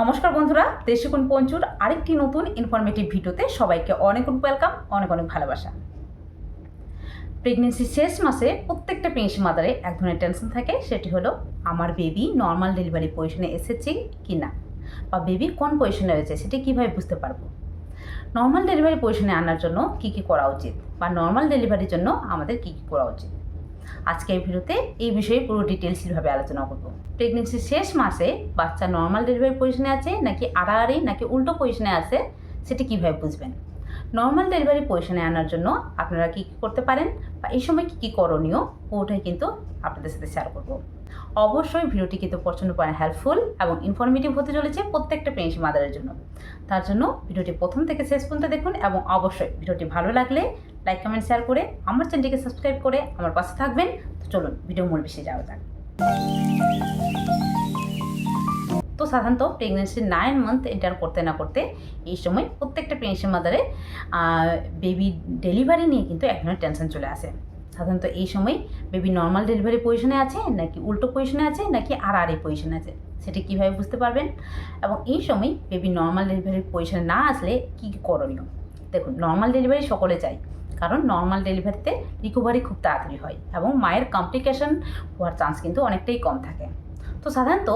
নমস্কার বন্ধুরা, দেশিকুন পঞ্চুর আরেকটি নতুন ইনফরমেটিভ ভিডিওতে সবাইকে অনেক ওয়েলকাম অনেক অনেক ভালোবাসা। প্রেগনেন্সি শেষ মাসে প্রত্যেকটা প্রেগনেন্সি মাদারে এক ধরনের টেনশন থাকে, সেটি হলো, আমার বেবি নর্মাল ডেলিভারি পজিশনে এসেছে কি না বা বেবি কোন পজিশনে রয়েছে, সেটি কীভাবে বুঝতে পারব? নর্মাল ডেলিভারি পজিশনে আনার জন্য কী কী করা উচিত? বা নর্মাল ডেলিভারির জন্য আমাদের কী কী করা উচিত? আজকে এই ভিডিওতে এই বিষয়ে পুরো ডিটেলসভাবে আলোচনা করব? প্রেগনেন্সির শেষ মাসে বাচ্চা নর্মাল ডেলিভারি পজিশনে আছে নাকি আড়াআড়ি নাকি উল্টো পজিশনে আছে সেটি কীভাবে বুঝবেন? নর্মাল ডেলিভারি পজিশনে আনার জন্য আপনারা কী কী করতে পারেন বা এই সময় কী কী করণীয় ওটাই কিন্তু আপনাদের সাথে শেয়ার করব। অবশ্যই ভিডিওটি কিন্তু প্রচণ্ড পরিমাণে হেল্পফুল এবং ইনফরমেটিভ হতে চলেছে প্রত্যেকটা প্রেগনেন্সি মাদারের জন্য। তার জন্য ভিডিওটি প্রথম থেকে শেষ পর্যন্ত দেখুন এবং অবশ্যই ভিডিওটি ভালো লাগলে লাইক কমেন্ট শেয়ার করে আমার চ্যানেলটিকে সাবস্ক্রাইব করে আমার পাশে থাকবেন। তো চলুন ভিডিও মূল বিষয়ে যাওয়া যাক। তো সাধারণত প্রেগনেন্সি নাইন মান্থ এন্টার করতে না করতে এই সময় প্রত্যেকটা প্রেগনেন্সি মাদারে বেবি ডেলিভারি নিয়ে কিন্তু এক ধরনের টেনশন চলে আসে। সাধারণত এই সময় বেবি নর্মাল ডেলিভারি পজিশনে আছে, নাকি উল্টো পজিশনে আছে, নাকি আর আর এই পজিশনে আছে, সেটি কীভাবে বুঝতে পারবেন? এবং এই সময় বেবি নর্মাল ডেলিভারি পজিশনে না আসলে কী করণীয়? দেখুন নর্মাল ডেলিভারি সকলে চাই কারণ নর্মাল ডেলিভারিতে রিকভারি খুব তাড়াতাড়ি হয় এবং মায়ের কমপ্লিকেশন হওয়ার চান্স কিন্তু অনেকটাই কম থাকে। তো সাধারণত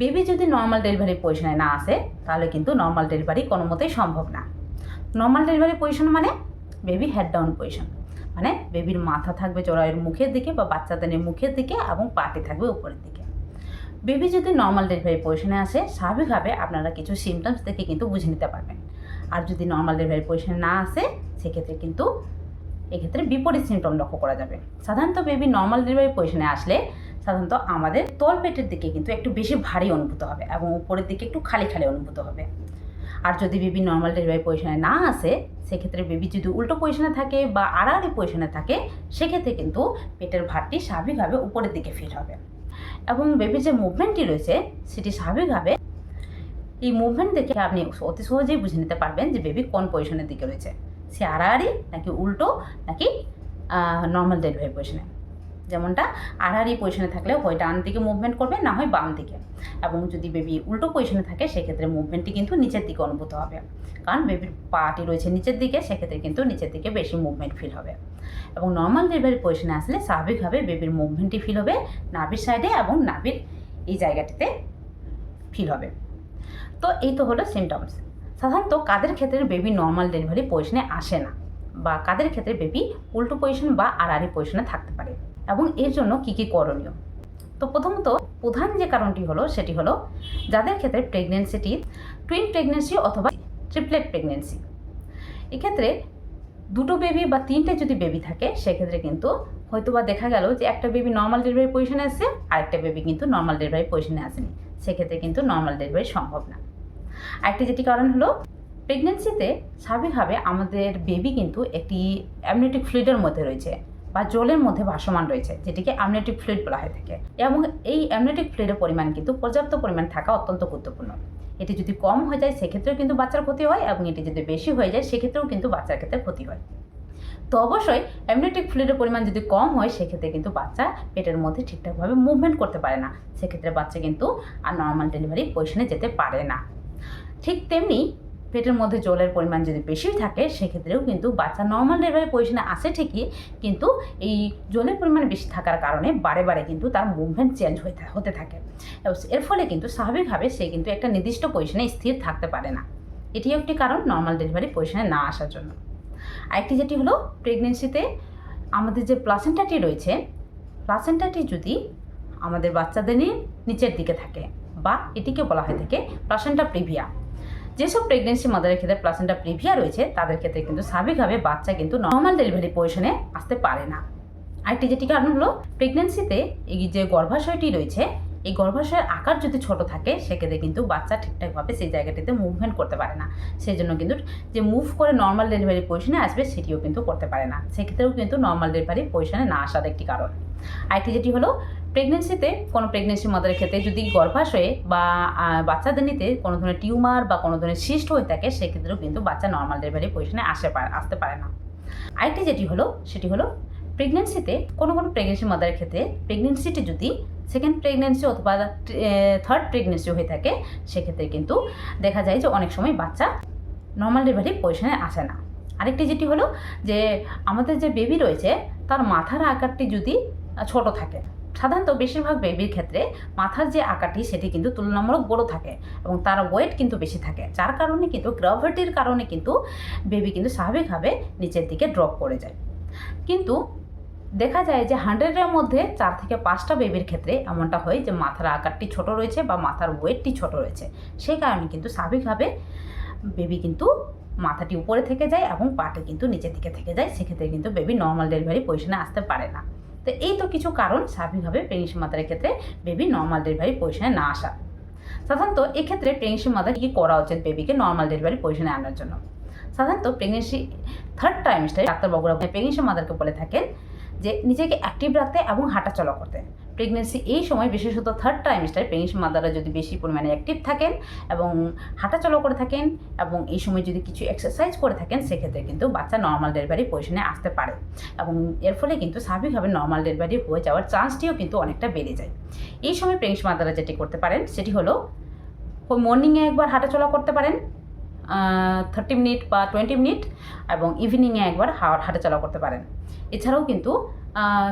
বেবি যদি নর্মাল ডেলিভারি পজিশনে না আসে, তাহলে কিন্তু নর্মাল ডেলিভারি কোনো মতেই সম্ভব না। নর্মাল ডেলিভারি পজিশন মানে বেবি হেড ডাউন পজিশন মানে বেবির মাথা থাকবে জরায়ুর মুখের দিকে বা বাচ্চাদের মুখের দিকে এবং পাটি থাকবে উপরের দিকে। বেবি যদি নর্মাল ডেলিভারি পজিশনে আসে, স্বাভাবিকভাবে আপনারা কিছু সিমটমস দেখে কিন্তু বুঝে নিতে পারবেন। আর যদি নর্মাল ডেলিভারি পজিশনে না আসে, সেক্ষেত্রে কিন্তু এক্ষেত্রে বিপরীত সিমটম লক্ষ্য করা যাবে। সাধারণত বেবি নর্মাল ডেলিভারি পজিশনে আসলে সাধারণত আমাদের তল পেটের দিকে কিন্তু একটু বেশি ভারী অনুভূত হবে এবং উপরের দিকে একটু খালি খালি অনুভূত হবে। আর যদি বেবি নর্মাল ডেলিভারি পজিশনে না আসে, সেক্ষেত্রে বেবি যদি উল্টো পজিশনে থাকে বা আড়াআড়ি পজিশনে থাকে, সেক্ষেত্রে কিন্তু পেটের ভারটি স্বাভাবিকভাবে উপরের দিকে ফিল হবে। এবং বেবির যে মুভমেন্টটি রয়েছে, সেটি স্বাভাবিকভাবে এই মুভমেন্ট দেখে আপনি অতি সহজেই বুঝে নিতে পারবেন যে বেবি কোন পজিশনের দিকে রয়েছে। সে আড়াআড়ি নাকি উল্টো নাকি নর্মাল ডেলিভারি পজিশনে যেমনটা আড়াআড়ি পজিশনে থাকলে হয় ডান দিকে মুভমেন্ট করবে, না হয় বাম দিকে। এবং যদি বেবি উল্টো পজিশনে থাকে, সেক্ষেত্রে মুভমেন্টটি কিন্তু নিচের দিকে অনুভূত হবে। কারণ বেবির পাটি রয়েছে নিচের দিকে, সেক্ষেত্রে কিন্তু নিচের দিকে বেশি মুভমেন্ট ফিল হবে। এবং নর্মাল ডেলিভারি পজিশনে আসলে স্বাভাবিকভাবে বেবির মুভমেন্টটি ফিল হবে নাভির সাইডে এবং নাভির এই জায়গাটিতে ফিল হবে। তো এই তো হলো সিমটমস সাধারণত কাদের ক্ষেত্রে বেবি নর্মাল ডেলিভারি পজিশনে আসে না? বা কাদের ক্ষেত্রে বেবি উল্টো পজিশন বা আড়াআড়ি পজিশনে থাকতে পারে? এবং এর জন্য কী কী করণীয়? তো প্রথমত প্রধান যে কারণটি হলো সেটি হলো যাদের ক্ষেত্রে প্রেগনেন্সিটি টুইন প্রেগনেন্সি অথবা ট্রিপলেট প্রেগনেন্সি এক্ষেত্রে দুটো বেবি বা তিনটে যদি বেবি থাকে, সেক্ষেত্রে কিন্তু হয়তো বা দেখা গেল যে একটা বেবি নর্মাল ডেলিভারি পজিশনে আসছে আরেকটা বেবি কিন্তু নর্মাল ডেলিভারি পজিশনে আসেনি। সেক্ষেত্রে কিন্তু নর্মাল ডেলিভারি সম্ভব না। আরেকটি যেটি কারণ হলো প্রেগনেন্সিতে স্বাভাবিকভাবে আমাদের বেবি কিন্তু একটি অ্যামনিটিক ফ্লুইডের মধ্যে রয়েছে বা জলের মধ্যে ভাসমান রয়েছে, যেটিকে অ্যামনেটিক ফ্লুইড বলা হয়ে থাকে। এবং এই অ্যামনেটিক ফ্লুইডের পরিমাণ কিন্তু পর্যাপ্ত পরিমাণ থাকা অত্যন্ত গুরুত্বপূর্ণ। এটি যদি কম হয়ে যায়, সেক্ষেত্রেও কিন্তু বাচ্চার ক্ষতি হয় এবং এটি যদি বেশি হয়ে যায়, সেক্ষেত্রেও কিন্তু বাচ্চার ক্ষেত্রে ক্ষতি হয়। তো অবশ্যই অ্যামনেটিক ফ্লুইডের পরিমাণ যদি কম হয়, সেক্ষেত্রে কিন্তু বাচ্চা পেটের মধ্যে ঠিকঠাকভাবে মুভমেন্ট করতে পারে না। সেক্ষেত্রে বাচ্চা কিন্তু আর নর্মাল ডেলিভারি পজিশনে যেতে পারে না। ঠিক তেমনি পেটের মধ্যে জলের পরিমাণ যদি বেশি থাকে, সেক্ষেত্রেও কিন্তু বাচ্চা নর্মাল ডেলিভারি পজিশনে আসে ঠিকই, কিন্তু এই জলের পরিমাণ বেশি থাকার কারণে বারে বারে কিন্তু তার মুভমেন্ট চেঞ্জ হয়ে হতে থাকে। এর ফলে কিন্তু স্বাভাবিকভাবে সে কিন্তু একটা নির্দিষ্ট পজিশনে স্থির থাকতে পারে না। এটিও একটি কারণ নর্মাল ডেলিভারি পজিশনে না আসার জন্য। আরেকটি যেটি হলো প্রেগনেন্সিতে আমাদের যে প্লাসেন্টাটি রয়েছে প্লাসেন্টাটি যদি আমাদের বাচ্চাদের নিয়ে নিচের দিকে থাকে, বা এটিকে বলা হয় থাকে প্লাসেন্টা প্রিভিয়া যেসব প্রেগনেন্সি মাদারের ক্ষেত্রে প্লাসেন্টা প্রিভিয়া রয়েছে, তাদের ক্ষেত্রে কিন্তু স্বাভাবিকভাবে বাচ্চা কিন্তু নর্মাল ডেলিভারি পজিশনে আসতে পারে না। আরেকটি যেটি কারণ হলো প্রেগনেন্সিতে এই যে গর্ভাশয়টি রয়েছে, এই গর্ভাশয়ের আকার যদি ছোট থাকে, সেক্ষেত্রে কিন্তু বাচ্চা ঠিকঠাকভাবে সেই জায়গাটিতে মুভমেন্ট করতে পারে না। সেই জন্য কিন্তু যে মুভ করে নর্মাল ডেলিভারি পজিশনে আসবে, সেটিও কিন্তু করতে পারে না। সেক্ষেত্রেও কিন্তু নর্মাল ডেলিভারি পজিশনে না আসার একটি কারণ। আরেকটি যেটি হলো প্রেগনেন্সিতে কোনো প্রেগনেন্সি মাদারের ক্ষেত্রে যদি গর্ভাশয়ে বা বাচ্চাদের নিতে কোনো ধরনের টিউমার বা কোনো ধরনের সিস্ট হয়ে থাকে, সেক্ষেত্রেও কিন্তু বাচ্চা নর্মাল ডেলিভারি পজিশনে আসে আসতে পারে না। আরেকটি যেটি হলো, সেটি হলো প্রেগনেন্সিতে কোনো কোনো প্রেগনেন্সি মাদারের ক্ষেত্রে প্রেগনেন্সিটি যদি সেকেন্ড প্রেগনেন্সি অথবা থার্ড প্রেগনেন্সি হয়ে থাকে, সেক্ষেত্রে কিন্তু দেখা যায় যে অনেক সময় বাচ্চা নর্মাল ডেলিভারি পজিশনে আসে না। আরেকটি যেটি হলো যে, আমাদের যে বেবি রয়েছে, তার মাথার আকারটি যদি ছোট থাকে সাধারণত বেশিরভাগ বেবির ক্ষেত্রে মাথার যে আকারটি সেটি কিন্তু তুলনামূলক বড় থাকে এবং তার ওয়েট কিন্তু বেশি থাকে। যার কারণে কিন্তু গ্রাভিটির কারণে কিন্তু বেবি কিন্তু স্বাভাবিকভাবে নিচের দিকে ড্রপ করে যায়। কিন্তু দেখা যায় যে হান্ড্রেডের মধ্যে চার থেকে পাঁচটা বেবির ক্ষেত্রে এমনটা হয় যে মাথার আকারটি ছোট রয়েছে বা মাথার ওয়েটটি ছোট রয়েছে। সেই কারণে কিন্তু স্বাভাবিকভাবে বেবি কিন্তু মাথাটি উপরে থেকে যায় এবং পাটি কিন্তু নিচের দিকে থেকে যায়। সেক্ষেত্রে কিন্তু বেবি নর্মাল ডেলিভারি পজিশনে আসতে পারে না। তো এই তো কিছু কারণ স্বাভাবিকভাবে প্রেগনেন্সি মাদারের ক্ষেত্রে বেবি নর্মাল ডেলিভারি পজিশনে না আসা। সাধারণত এক্ষেত্রে প্রেগনেন্সি মাদার কী করা উচিত বেবিকে নর্মাল ডেলিভারি পজিশনে আনার জন্য? সাধারণত প্রেগনেন্সি থার্ড ট্রাইমিস্টারে ডাক্তারবাবুরা প্রেগনেন্সি মাদারকে বলে থাকেন যে, নিজেকে অ্যাক্টিভ রাখতে এবং হাঁটাচলা করতে। প্রেগনেন্সি এই সময় বিশেষত থার্ড ট্রাইমিস্টারে প্রেগনেন্সি মাদাররা যদি বেশি পরিমাণে অ্যাক্টিভ থাকেন এবং হাঁটাচলা করে থাকেন এবং এই সময় যদি কিছু এক্সারসাইজ করে থাকেন, সেক্ষেত্রে কিন্তু বাচ্চা নর্মাল ডেলিভারি পজিশনে আসতে পারে। এবং এর ফলে কিন্তু স্বাভাবিকভাবে নর্মাল ডেলিভারি হয়ে যাওয়ার চান্সটিও কিন্তু অনেকটা বেড়ে যায়। এই সময় প্রেগনেন্সি মাদাররা যেটি করতে পারেন, সেটি হলো মর্নিংয়ে একবার হাঁটাচলা করতে পারেন থার্টি মিনিট বা টোয়েন্টি মিনিট এবং ইভিনিংয়ে একবার হাঁটাচলা করতে পারেন। এছাড়াও কিন্তু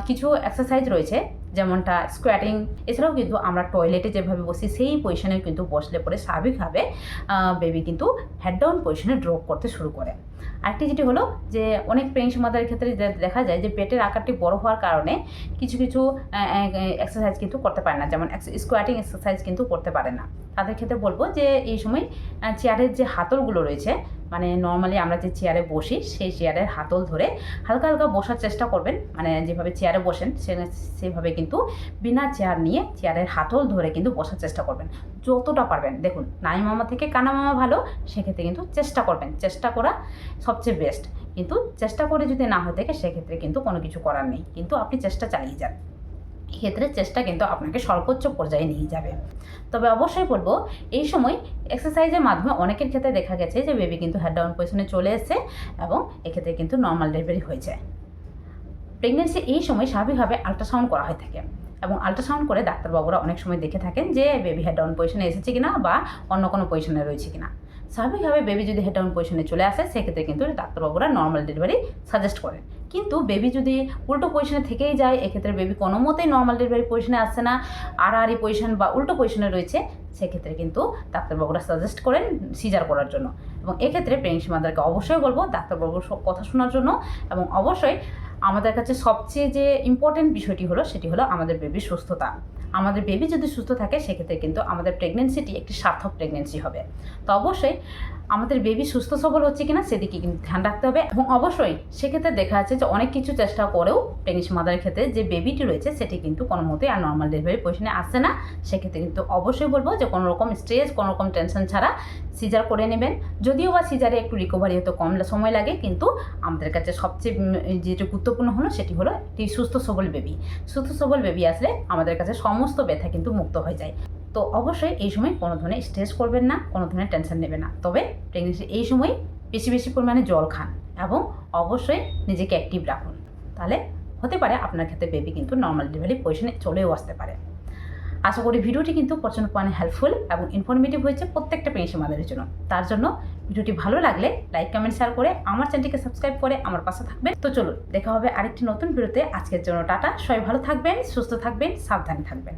কিছু এক্সারসাইজ রয়েছে যেমনটা স্কোয়াটিং এছাড়াও কিন্তু আমরা টয়লেটে যেভাবে বসি, সেই পজিশনে কিন্তু বসলে পরে স্বাভাবিকভাবে বেবি কিন্তু হেড ডাউন পজিশনে ড্রপ করতে শুরু করে। আরেকটি যেটি হলো যে অনেক প্রেগনেন্সি মাদারের ক্ষেত্রে দেখা যায় যে পেটের আকারটি বড় হওয়ার কারণে কিছু কিছু এক্সারসাইজ কিন্তু করতে পারে না। যেমন স্কোয়াটিং এক্সারসাইজ কিন্তু করতে পারে না। তাদের ক্ষেত্রে বলব যে এই সময় চেয়ারের যে হাতলগুলো রয়েছে মানে নর্মালি আমরা যে চেয়ারে বসি, সেই চেয়ারের হাতল ধরে হালকা হালকা বসার চেষ্টা করবেন। মানে যেভাবে চেয়ারে বসেন, সে সেভাবে কিন্তু বিনা চেয়ার নিয়ে চেয়ারের হাতল ধরে কিন্তু বসার চেষ্টা করবেন। যতটা পারবেন। দেখুন নাই মামা থেকে কানা মামা ভালো, সেক্ষেত্রে কিন্তু চেষ্টা করবেন। চেষ্টা করা সবচেয়ে বেস্ট কিন্তু চেষ্টা করে যদি না হয়ে থাকে, সেক্ষেত্রে কিন্তু কোনো কিছু করার নেই। কিন্তু আপনি চেষ্টা চালিয়ে যান। এক্ষেত্রে চেষ্টা কিন্তু আপনাকে সর্বোচ্চ পর্যায়ে নিয়ে যাবে। তবে অবশ্যই বলব, এই সময় এক্সারসাইজের মাধ্যমে অনেকের ক্ষেত্রে দেখা গেছে যে বেবি কিন্তু হেড ডাউন পজিশনে চলে এসেছে এবং এক্ষেত্রে কিন্তু নর্মাল ডেলিভারি হয়ে যায় প্রেগনেন্সি এই সময় স্বাভাবিকভাবে আল্ট্রাসাউন্ড করা হয়ে থাকে। এবং আল্ট্রাসাউন্ড করে ডাক্তারবাবুরা অনেক সময় দেখে থাকেন যে বেবি হেড ডাউন পজিশনে এসেছে কিনা বা অন্য কোনো পজিশনে রয়েছে কিনা। স্বাভাবিকভাবে বেবি যদি হেড ডাউন পজিশনে চলে আসে, সেক্ষেত্রে কিন্তু ডাক্তারবাবুরা নর্মাল ডেলিভারি সাজেস্ট করেন। কিন্তু বেবি যদি উল্টো পজিশনে থেকেই যায়, এক্ষেত্রে বেবি কোনো মতেই নর্মাল ডেলিভারি পজিশনে আসছে না, আড়াআড়ি পজিশন বা উল্টো পজিশনে রয়েছে, সেক্ষেত্রে কিন্তু ডাক্তারবাবুরা সাজেস্ট করেন সিজার করার জন্য। এবং এক্ষেত্রে প্রেগনেন্সি মাদারকে অবশ্যই বলব ডাক্তারবাবুর সব কথা শোনার জন্য এবং অবশ্যই আমাদের কাছে সবচেয়ে যে ইম্পর্টেন্ট বিষয়টি হলো, সেটি হলো আমাদের বেবির সুস্থতা। আমাদের বেবি যদি সুস্থ থাকে, সেক্ষেত্রে কিন্তু আমাদের প্রেগনেন্সিটি একটি সার্থক প্রেগনেন্সি হবে। তো অবশ্যই আমাদের বেবি সুস্থ সবল হচ্ছে কিনা, সেদিকে কিন্তু ধ্যান রাখতে হবে। এবং অবশ্যই সেক্ষেত্রে দেখা যাচ্ছে যে অনেক কিছু চেষ্টা করেও প্রেগনেন্সি মাদারের ক্ষেত্রে যে বেবিটি রয়েছে, সেটি কিন্তু কোনো মতেই আর নর্মাল ডেলিভারি পজিশনে আসে না। সেক্ষেত্রে কিন্তু অবশ্যই বলব যে কোনো রকম স্ট্রেস কোনো রকম টেনশন ছাড়া সিজার করে নেবেন। যদিও বা সিজারে একটু রিকভারি হতে কম সময় লাগে, কিন্তু আমাদের কাছে সবচেয়ে যেটা গুরুত্বপূর্ণ হলো, সেটি হলো একটি সুস্থ সবল বেবি সুস্থ সবল বেবি আসলে আমাদের কাছে সমস্ত ব্যথা কিন্তু মুক্ত হয়ে যায়। তো অবশ্যই এই সময় কোনো ধরনের স্ট্রেস করবেন না, কোনো ধরনের টেনশন নেবেন না। তবে প্রেগনেন্সি এই সময় বেশি বেশি পরিমাণে জল খান এবং অবশ্যই নিজেকে অ্যাক্টিভ রাখুন। তাহলে হতে পারে আপনার ক্ষেত্রে বেবি কিন্তু নর্মাল ডেলিভারি পজিশনে চলেও আসতে পারে। আশা করি ভিডিওটি কিন্তু প্রচণ্ড পরিমাণে হেল্পফুল এবং ইনফরমেটিভ হয়েছে প্রত্যেকটা পেনশন মাদারের জন্য। তার জন্য ভিডিওটি ভালো লাগলে লাইক কমেন্ট শেয়ার করে আমার চ্যানেলটিকে সাবস্ক্রাইব করে আমার পাশে থাকবেন। তো চলুন, দেখা হবে আরেকটি নতুন ভিডিওতে। আজকের জন্য টাটা, সবাই ভালো থাকবেন, সুস্থ থাকবেন, সাবধানে থাকবেন।